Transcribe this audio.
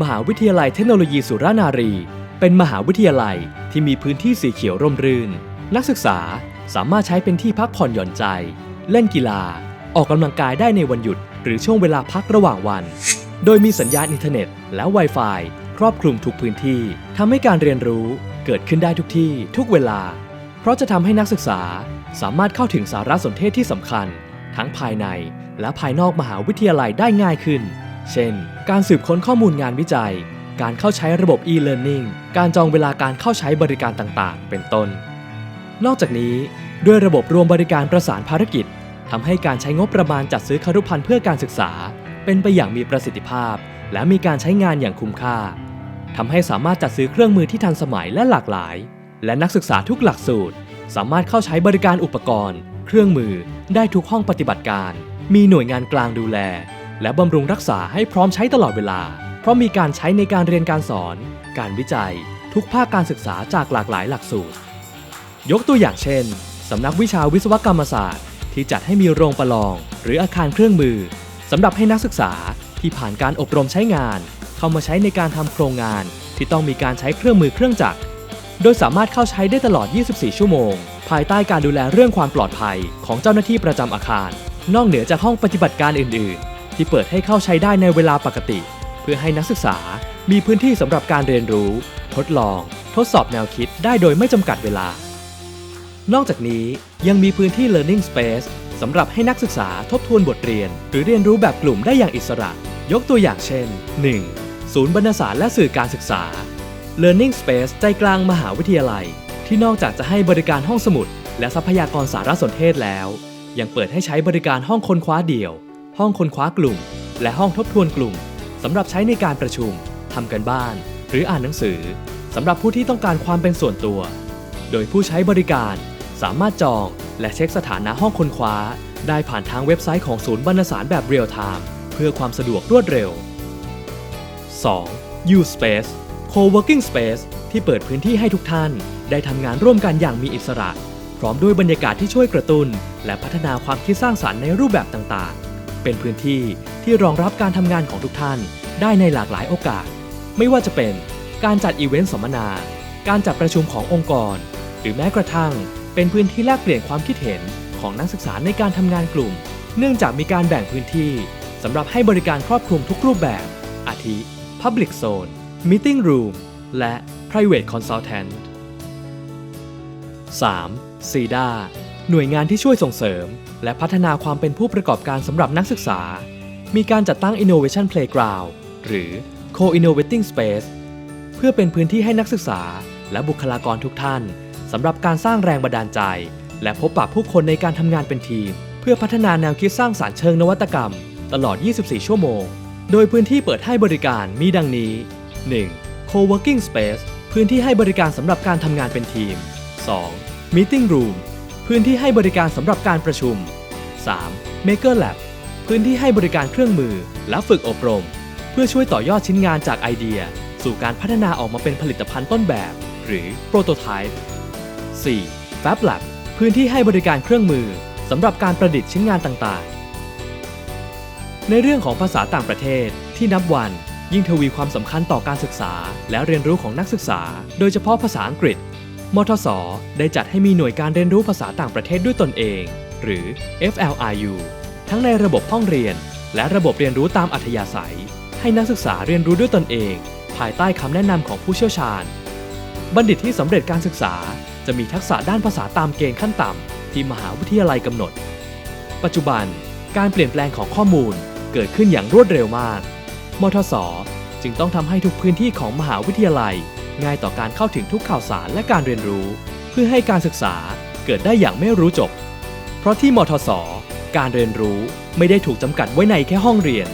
มหาวิทยาลัยเทคโนโลยีสุรานารี เป็นมหาวิทยาลัยที่มีพื้นที่สีเขียวร่มรื่น นักศึกษาสามารถใช้เป็นที่พักผ่อนหย่อนใจ เล่นกีฬา ออกกำลังกายได้ในวันหยุด หรือช่วงเวลาพักระหว่างวัน โดยมีสัญญาณอินเทอร์เน็ต และ Wi-Fi ครอบคลุมทุกพื้นที่ทำให้การเรียนรู้เกิดขึ้นได้ทุกที่ ทุกเวลา เพราะจะทำให้นักศึกษาสามารถเข้าถึงสารสนเทศที่สำคัญ ทั้งภายในและภายนอกมหาวิทยาลัยได้ง่ายขึ้น เช่น การสืบค้นข้อมูลงานวิจัย การเข้าใช้ระบบ e-learning การจองเวลาการเข้าใช้บริการต่างๆ เป็นต้น นอกจากนี้ ด้วยระบบรวมบริการประสานภารกิจทำให้การใช้งบประมาณจัดซื้อคารุพันธ์เพื่อการศึกษา เป็นไปอย่างมีประสิทธิภาพ และมีการใช้งานอย่างคุ้มค่าทำให้สามารถจัดซื้อเครื่องมือที่ทันสมัยและหลากหลาย และนักศึกษาทุกหลักสูตร สามารถเข้าใช้บริการอุปกรณ์ เครื่องมือได้ทุกห้องปฏิบัติการ มีหน่วยงานกลางดูแล และบำรุงรักษาให้พร้อมใช้ตลอดเวลา เพราะมีการใช้ในการเรียนการสอน การวิจัย ทุกภาคการศึกษาจากหลากหลายหลักสูตร ยกตัวอย่างเช่นสำนักวิชาวิศวกรรมศาสตร์ ที่จัดให้มีโรงประลอง หรืออาคารเครื่องมือสำหรับให้นักศึกษาที่ผ่านการอบรมใช้งาน เข้ามาใช้ในการทำโครงงาน ที่ต้องมีการใช้เครื่องมือเครื่องจักร โดยสามารถเข้าใช้ได้ตลอด 24 ชั่วโมง ภายใต้การดูแลเรื่องความปลอดภัยของเจ้าหน้าที่ประจำอาคาร นอกเหนือจากห้องปฏิบัติการอื่นๆ ที่เปิดให้เข้าใช้ได้ในเวลาปกติ เพื่อให้นักศึกษามีพื้นที่สำหรับการเรียนรู้ ทดลอง ทดสอบแนวคิดได้โดยไม่จำกัดเวลา นอกจากนี้ยังมีพื้นที่ learning space สำหรับให้นักศึกษาทบทวนบทเรียน หรือเรียนรู้แบบกลุ่มได้อย่างอิสระ ยกตัวอย่างเช่น 1. ศูนย์บรรณสารและสื่อการศึกษา Learning Space ใจกลางมหาวิทยาลัย ที่นอกจากจะให้บริการห้องสมุด และทรัพยากรสารสนเทศแล้ว ยังเปิดให้ใช้บริการห้องค้นคว้าเดี่ยว ห้องค้นคว้ากลุ่ม และห้องทบทวนกลุ่มสำหรับใช้ในการประชุมทำกันบ้าน หรืออ่านหนังสือสำหรับผู้ที่ต้องการความเป็นส่วนตัว โดยผู้ใช้บริการ สามารถจองและเช็คสถานะห้องค้นคว้า ได้ผ่านทางเว็บไซต์ของศูนย์บรรณสารแบบเรียลไทม์เพื่อความสะดวกรวดเร็ว 2. U Space Co-working Space ที่เปิดพื้นที่ให้ทุกท่าน ได้ทำงานร่วมกันอย่างมีอิสระ พร้อมด้วยบรรยากาศที่ช่วยกระตุ้น และพัฒนาความคิดสร้างสรรค์ในรูปแบบต่างๆ เป็นพื้นที่ที่รองรับการทำงานของทุกท่านได้ในหลากหลายโอกาส ไม่ว่าจะเป็นการจัดอีเวนต์สัมมนา การจัดประชุมขององค์กร หรือแม้กระทั่ง เป็นพื้นที่แลกเปลี่ยนความคิดเห็นของนักศึกษาในการทำงานกลุ่ม เนื่องจากมีการแบ่งพื้นที่สำหรับให้บริการครอบคลุมทุกรูปแบบ อาทิ Public Zone Meeting Room และ Private Consultant 3. CEDA หน่วยงานที่ช่วยส่งเสริม และพัฒนาความเป็นผู้ประกอบการสำหรับนักศึกษา มีการจัดตั้ง Innovation Playground หรือ Co-Innovating Space เพื่อเป็นพื้นที่ให้นักศึกษา และบุคลากรทุกท่านสำหรับการสร้างแรงบันดาลใจ และพบปะผู้คนในการทำงานเป็นทีม เพื่อพัฒนาแนวคิดสร้างสารรค์เชิงนวัตกรรม ตลอด 24 ชั่วโมง โดยพื้นที่เปิดให้บริการมีดังนี้ 1. Co-working Space พื้นที่ให้บริการสำหรับการทำงานเป็นทีม 2. Meeting Room พื้นที่ให้บริการสำหรับการประชุม 3. Maker Lab พื้นที่ให้บริการเครื่องมือ และฝึกอบรม เพื่อช่วยต่อยอดชิ้นงานจากไอเดีย สู่การพัฒนาออกมาเป็นผลิตภัณฑ์ต้นแบบ หรือ Prototype 4. Fab Lab พื้นที่ให้บริการเครื่องมือสำหรับการประดิษฐ์ชิ้นงานต่างๆ ในเรื่องของภาษาต่างประเทศที่นับวันยิ่งทวีความสำคัญต่อการศึกษา และเรียนรู้ของนักศึกษา โดยเฉพาะภาษาอังกฤษ มทสได้จัดให้มีหน่วยการเรียนรู้ภาษาต่างประเทศด้วยตนเอง หรือ FLRU ทั้งในระบบห้องเรียน และระบบเรียนรู้ตามอัธยาศัย ให้นักศึกษาเรียนรู้ด้วยตนเอง ภายใต้คำแนะนำของผู้เชี่ยวชาญ บัณฑิตที่สำเร็จการศึกษา จะมีทักษะด้านภาษาตามเกณฑ์ขั้นต่ำที่มหาวิทยาลัยกำหนด ปัจจุบันการเปลี่ยนแปลงของข้อมูลเกิดขึ้นอย่างรวดเร็วมาก มทสจึงต้องทำให้ทุกพื้นที่ของมหาวิทยาลัย ง่ายต่อการเข้าถึงทุกข่าวสารและการเรียนรู้ เพื่อให้การศึกษาเกิดได้อย่างไม่รู้จบ เพราะที่มทศการเรียนรู้ไม่ได้ถูกจำกัดไว้ในแค่ห้องเรียน